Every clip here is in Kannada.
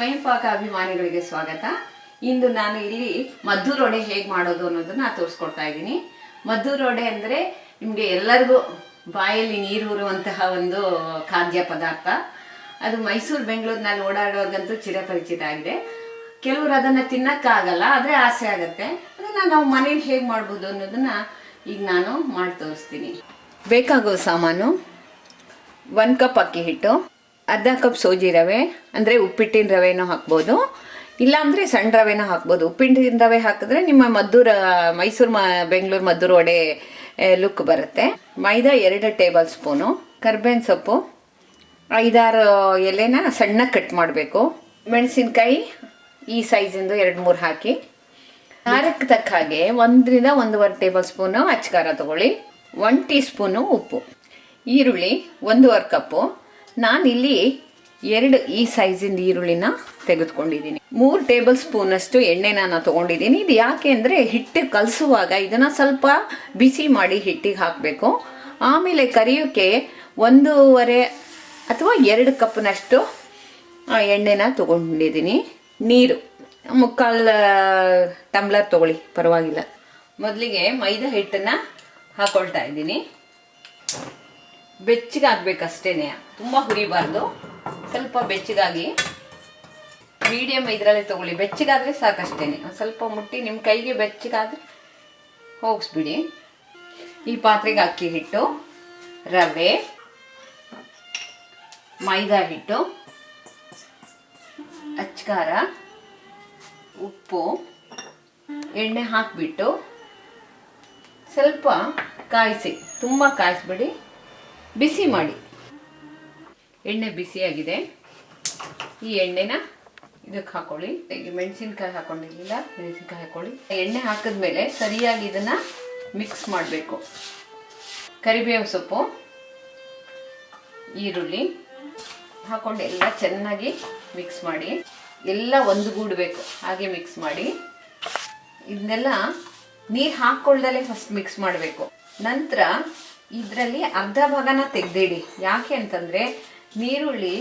ಸ್ವಯಂ ಪಾಕ ಅಭಿಮಾನಿಗಳಿಗೆ ಸ್ವಾಗತ. ಇಂದು ನಾನು ಇಲ್ಲಿ ಮದ್ದೂರು ವಡೆ ಹೇಗೆ ಮಾಡೋದು ಅನ್ನೋದನ್ನ ತೋರಿಸ್ಕೊಡ್ತಾ ಇದ್ದೀನಿ. ಮದ್ದೂರು ರೋಡೆ ಅಂದರೆ ನಿಮಗೆ ಎಲ್ಲರಿಗೂ ಬಾಯಲ್ಲಿ ನೀರು ಊರುವಂತಹ ಒಂದು ಖಾದ್ಯ ಪದಾರ್ಥ. ಅದು ಮೈಸೂರು ಬೆಂಗಳೂರಿನಲ್ಲಿ ಓಡಾಡೋರ್ಗಂತೂ ಚಿರಪರಿಚಿತ ಆಗಿದೆ. ಕೆಲವರು ಅದನ್ನು ತಿನ್ನಕ್ಕಾಗಲ್ಲ ಆದರೆ ಆಸೆ ಆಗುತ್ತೆ. ಅದನ್ನ ನಾವು ಮನೇಲಿ ಹೇಗೆ ಮಾಡ್ಬೋದು ಅನ್ನೋದನ್ನ ಈಗ ನಾನು ಮಾಡಿ ತೋರಿಸ್ತೀನಿ. ಬೇಕಾಗೋ ಸಾಮಾನು, ಒಂದು ಕಪ್ ಅಕ್ಕಿ ಹಿಟ್ಟು ಅರ್ಧ ಕಪ್ ಸೋಜಿ ರವೆ, ಅಂದರೆ ಉಪ್ಪಿಟ್ಟಿನ ರವೆನೂ ಹಾಕ್ಬೋದು. ಇಲ್ಲಾಂದರೆ ಸಣ್ಣ ರವೆನೂ ಹಾಕ್ಬೋದು. ಉಪ್ಪಿಟ್ಟಿನ ರವೆ ಹಾಕಿದ್ರೆ ನಿಮ್ಮ ಮದ್ದೂರ, ಮೈಸೂರು ಮ, ಬೆಂಗಳೂರು ಮದ್ದೂರು ವಡೆ ಲುಕ್ ಬರುತ್ತೆ. ಮೈದಾ ಎರಡು ಟೇಬಲ್ ಸ್ಪೂನು, ಕರ್ಬೇವಿನ ಸೊಪ್ಪು, ಐದಾರು ಎಲೆನ ಸಣ್ಣ ಕಟ್ ಮಾಡಬೇಕು. ಮೆಣಸಿನ್ಕಾಯಿ ಈ ಸೈಜಿಂದು ಎರಡು ಮೂರು ಹಾಕಿ. ಖಾರಕ್ಕೆ ತಕ್ಕ ಹಾಗೆ ಒಂದರಿಂದ ಒಂದೂವರೆ ಟೇಬಲ್ ಸ್ಪೂನು ಅಚ್ಚಕಾರ ತಗೊಳ್ಳಿ. ಒನ್ ಟೀ ಸ್ಪೂನು ಉಪ್ಪು. ಈರುಳ್ಳಿ ಒಂದೂವರೆ ಕಪ್ಪು. ನಾನಿಲ್ಲಿ ಎರಡು ಈ ಸೈಜಿಂದ ಈರುಳ್ಳಿನ ತೆಗೆದುಕೊಂಡಿದ್ದೀನಿ. ಮೂರು ಟೇಬಲ್ ಸ್ಪೂನಷ್ಟು ಎಣ್ಣೆನ ನಾನು ತೊಗೊಂಡಿದ್ದೀನಿ. ಇದು ಯಾಕೆ ಅಂದರೆ ಹಿಟ್ಟು ಕಲಸುವಾಗ ಇದನ್ನು ಸ್ವಲ್ಪ ಬಿಸಿ ಮಾಡಿ ಹಿಟ್ಟಿಗೆ ಹಾಕಬೇಕು. ಆಮೇಲೆ ಕರಿಯೋಕ್ಕೆ ಒಂದೂವರೆ ಅಥವಾ ಎರಡು ಕಪ್ನಷ್ಟು ಎಣ್ಣೆನ ತೊಗೊಂಡಿದ್ದೀನಿ. ನೀರು, ಮುಕ್ಕಾಲು ಟಂಬ್ಲರ್ ತೊಗೊಳ್ಳಿ, ಪರವಾಗಿಲ್ಲ. ಮೊದಲಿಗೆ ಮೈದಾ ಹಿಟ್ಟನ್ನು ಹಾಕ್ಕೊಳ್ತಾ ಇದ್ದೀನಿ. ಬೆಚ್ಚಗಾಗಬೇಕಷ್ಟೇನೆ. ತುಂಬ ಹುರಿಬಾರ್ದು. ಸ್ವಲ್ಪ ಬೆಚ್ಚಗಾಗಿ ಮೀಡಿಯಮ್ ಇದರಲ್ಲಿ ತಗೊಳ್ಳಿ. ಬೆಚ್ಚಗಾದರೆ ಸಾಕಷ್ಟೇನೆ. ಒಂದು ಸ್ವಲ್ಪ ಮುಟ್ಟಿ ನಿಮ್ಮ ಕೈಗೆ ಬೆಚ್ಚಗಾದರೆ ಹೋಗಿಸ್ಬಿಡಿ. ಈ ಪಾತ್ರೆಗೆ ಅಕ್ಕಿ ಹಿಟ್ಟು, ರವೆ, ಮೈದಾ ಹಿಟ್ಟು, ಅಚ್ಕಾರ, ಉಪ್ಪು, ಎಣ್ಣೆ ಹಾಕಿಬಿಟ್ಟು ಸ್ವಲ್ಪ ಕಾಯಿಸಿ. ತುಂಬ ಕಾಯಿಸ್ಬಿಡಿ. ಬಿಸಿ ಮಾಡಿ. ಎಣ್ಣೆ ಬಿಸಿಯಾಗಿದೆ. ಈ ಎಣ್ಣೆನ ಇದಕ್ಕೆ ಹಾಕೊಳ್ಳಿ. ಮೆಣಸಿನ್ಕಾಯಿ ಹಾಕೊಂಡಿರ್ಲಿಲ್ಲ ಮೆಣಸಿನ್ಕಾಯಿ ಹಾಕೊಳ್ಳಿ. ಎಣ್ಣೆ ಹಾಕಿದ್ಮೇಲೆ ಸರಿಯಾಗಿ ಇದನ್ನ ಮಿಕ್ಸ್ ಮಾಡಬೇಕು. ಕರಿಬೇವು ಸೊಪ್ಪು, ಈರುಳ್ಳಿ ಹಾಕೊಂಡು ಎಲ್ಲ ಚೆನ್ನಾಗಿ ಮಿಕ್ಸ್ ಮಾಡಿ. ಎಲ್ಲ ಒಂದುಗೂಡಬೇಕು. ಹಾಗೆ ಮಿಕ್ಸ್ ಮಾಡಿ. ಇದನ್ನೆಲ್ಲ ನೀರು ಹಾಕ್ಕೊಳ್ದಲ್ಲೇ ಫಸ್ಟ್ ಮಿಕ್ಸ್ ಮಾಡಬೇಕು. ನಂತರ ಇದರಲ್ಲಿ ಅರ್ಧ ಭಾಗನ ತೆಗೆದಿಡಿ. ಯಾಕೆ ಅಂತಂದರೆ ನೀರುಳ್ಳಿ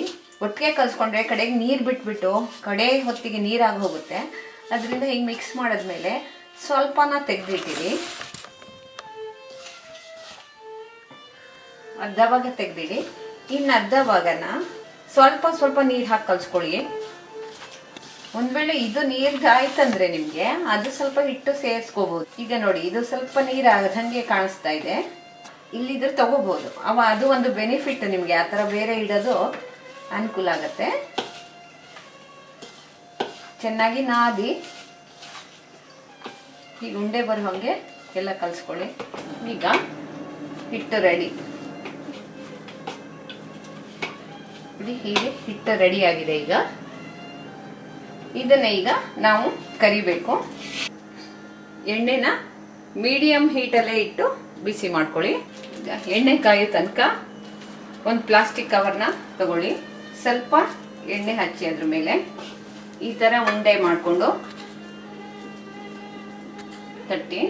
ಒಟ್ಟಿಗೆ ಕಲ್ಸ್ಕೊಂಡ್ರೆ ಕಡೆಗೆ ನೀರು ಬಿಟ್ಬಿಟ್ಟು ಕಡೆ ಹೊತ್ತಿಗೆ ನೀರಾಗಿ ಹೋಗುತ್ತೆ. ಅದರಿಂದ ಹಿಂಗೆ ಮಿಕ್ಸ್ ಮಾಡಿದ್ಮೇಲೆ ಸ್ವಲ್ಪನ ತೆಗೆದಿಟ್ಟಿರಿ. ಅರ್ಧ ಭಾಗ ತೆಗೆದಿಡಿ. ಇನ್ನು ಅರ್ಧ ಭಾಗನ ಸ್ವಲ್ಪ ಸ್ವಲ್ಪ ನೀರು ಹಾಕಿ ಕಲ್ಸ್ಕೊಳ್ಳಿ. ಒಂದ್ ವೇಳೆ ಇದು ನೀರ್ ಆಯ್ತಂದ್ರೆ ನಿಮಗೆ ಅದು ಸ್ವಲ್ಪ ಹಿಟ್ಟು ಸೇರಿಸ್ಕೋಬಹುದು ಈಗ ನೋಡಿ, ಇದು ಸ್ವಲ್ಪ ನೀರು ಆಗದಂಗೆ ಕಾಣಿಸ್ತಾ ಇದೆ. ಇಲ್ಲಿದ್ರೆ ತಗೋಬಹುದು ಅವ ಅದು ಒಂದು ಬೆನಿಫಿಟ್ ನಿಮ್ಗೆ, ಆ ಥರ ಬೇರೆ ಇಡೋದು ಅನುಕೂಲ ಆಗತ್ತೆ. ಚೆನ್ನಾಗಿ ನಾದಿ. ಈಗ ಉಂಡೆ ಬರೋ ಹಾಗೆ ಎಲ್ಲ ಕಲಿಸ್ಕೊಳ್ಳಿ. ಈಗ ಹಿಟ್ಟು ರೆಡಿ. ನೋಡಿ, ಹೀಗೆ ಹಿಟ್ಟು ರೆಡಿ ಆಗಿದೆ ಈಗ. ಇದನ್ನ ಈಗ ನಾವು ಕರಿಬೇಕು. ಎಣ್ಣೆನ ಮೀಡಿಯಂ ಹೀಟಲ್ಲೇ ಇಟ್ಟು ಬಿಸಿ ಮಾಡ್ಕೊಳ್ಳಿ. ಎಣ್ಣೆ ಕಾಯೋ ತನಕ ಒಂದು ಪ್ಲಾಸ್ಟಿಕ್ ಕವರ್ನ ತಗೊಳ್ಳಿ. ಸ್ವಲ್ಪ ಎಣ್ಣೆ ಹಚ್ಚಿ ಅದ್ರ ಮೇಲೆ. ಈ ಥರ ಉಂಡೆ ಮಾಡಿಕೊಂಡು ತಟ್ಟಿ.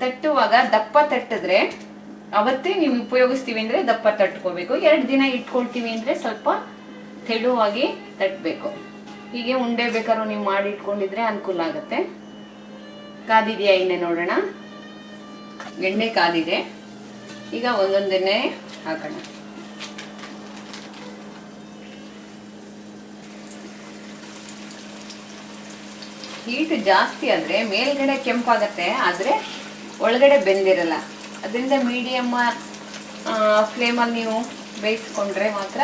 ತಟ್ಟುವಾಗ ದಪ್ಪ ತಟ್ಟಿದ್ರೆ, ಅವತ್ತೇ ನೀವು ಉಪಯೋಗಿಸ್ತೀವಿ ಅಂದರೆ ದಪ್ಪ ತಟ್ಕೋಬೇಕು. ಎರಡು ದಿನ ಇಟ್ಕೊಳ್ತೀವಿ ಅಂದರೆ ಸ್ವಲ್ಪ ತೆಳುವಾಗಿ ತಟ್ಟಬೇಕು ಹೀಗೆ ಉಂಡೆ ಬೇಕಾದ್ರು ನೀವು ಮಾಡಿ ಇಟ್ಕೊಂಡಿದ್ರೆ ಅನುಕೂಲ ಆಗುತ್ತೆ. ಕಾದಿದೆಯಾ ಎಣ್ಣೆ ನೋಡೋಣ. ಎಣ್ಣೆ ಕಾದಿದೆ. ಈಗ ಒಂದೊಂದೇ ಹಾಕೋಣ. ಹೀಟ್ ಜಾಸ್ತಿ ಆದರೆ ಮೇಲ್ಗಡೆ ಕೆಂಪಾಗತ್ತೆ, ಆದರೆ ಒಳಗಡೆ ಬೆಂದಿರಲ್ಲ. ಅದರಿಂದ ಮೀಡಿಯಮ್ ಫ್ಲೇಮಲ್ಲಿ ನೀವು ಬೇಯಿಸ್ಕೊಂಡ್ರೆ ಮಾತ್ರ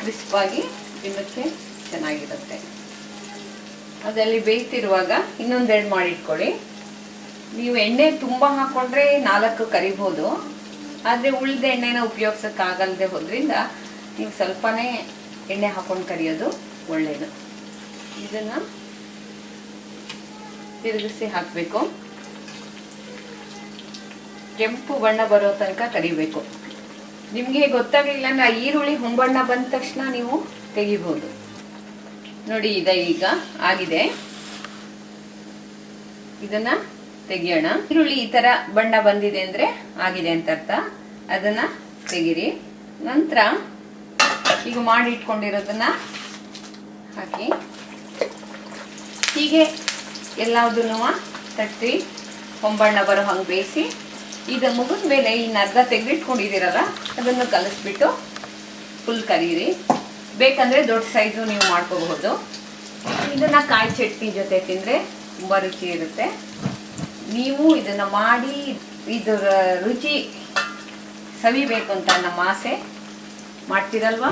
ಕ್ರಿಸ್ಪಾಗಿ ತಿನ್ನೋಕ್ಕೆ ಚೆನ್ನಾಗಿರುತ್ತೆ. ಅದರಲ್ಲಿ ಬೇಯ್ತಿರುವಾಗ ಇನ್ನೊಂದೆರಡು ಮಾಡಿಟ್ಕೊಳ್ಳಿ. ನೀವು ಎಣ್ಣೆ ತುಂಬ ಹಾಕೊಂಡ್ರೆ ನಾಲ್ಕು ಕರಿಬೋದು. ಆದರೆ ಉಳಿದ ಎಣ್ಣೆನ ಉಪಯೋಗಿಸೋಕ್ಕಾಗಲ್ದೆ ಹೋದ್ರಿಂದ ನೀವು ಸ್ವಲ್ಪನೇ ಎಣ್ಣೆ ಹಾಕೊಂಡು ಕರಿಯೋದು ಒಳ್ಳೆಯದು ಇದನ್ನು ತಿರುಗಿಸಿ ಹಾಕಬೇಕು. ಕೆಂಪು ಬಣ್ಣ ಬರೋ ತನಕ ಕರಿಬೇಕು. ನಿಮಗೆ ಗೊತ್ತಾಗಲಿಲ್ಲ ಅಂದ್ರೆ ಈರುಳ್ಳಿ ಹೊಂಬಣ್ಣ ಬಂದ ತಕ್ಷಣ ನೀವು ತೆಗಿಬೋದು. ನೋಡಿ, ಇದೆ ಈಗ ಆಗಿದೆ. ಇದನ್ನ ತೆಗಿಯೋಣ. ಈರುಳ್ಳಿ ಈ ತರ ಬಣ್ಣ ಬಂದಿದೆ ಅಂದ್ರೆ ಆಗಿದೆ ಅಂತ ಅರ್ಥ. ಅದನ್ನ ತೆಗಿರಿ. ನಂತರ ಈಗ ಮಾಡಿ ಇಟ್ಕೊಂಡಿರೋದನ್ನ ಹಾಕಿ. ಹೀಗೆ ಎಲ್ಲದನ್ನು ತಟ್ಟಿ ಹೊಂಬಣ್ಣ ಬರೋ ಹಂಗೆ ಬೇಯಿಸಿ, ಇದು ಮುಗಿದ ಮೇಲೆ ಇನ್ನು ಅರ್ಧ ತೆಗೆದಿಟ್ಕೊಂಡಿದ್ದೀರಲ್ಲ, ಅದನ್ನು ಕಲಿಸ್ಬಿಟ್ಟು ಫುಲ್ ಕರೀರಿ. ಬೇಕಂದರೆ ದೊಡ್ಡ ಸೈಜು ನೀವು ಮಾಡ್ಕೋಬಹುದು. ಇದನ್ನು ಕಾಯಿ ಚಟ್ನಿ ಜೊತೆ ತಿಂದರೆ ತುಂಬ ರುಚಿ ಇರುತ್ತೆ. ನೀವು ಇದನ್ನು ಮಾಡಿ ಇದರ ರುಚಿ ಸವಿಬೇಕು ಅಂತ ನಮ್ಮ ಆಸೆ. ಮಾಡ್ತೀರಲ್ವಾ?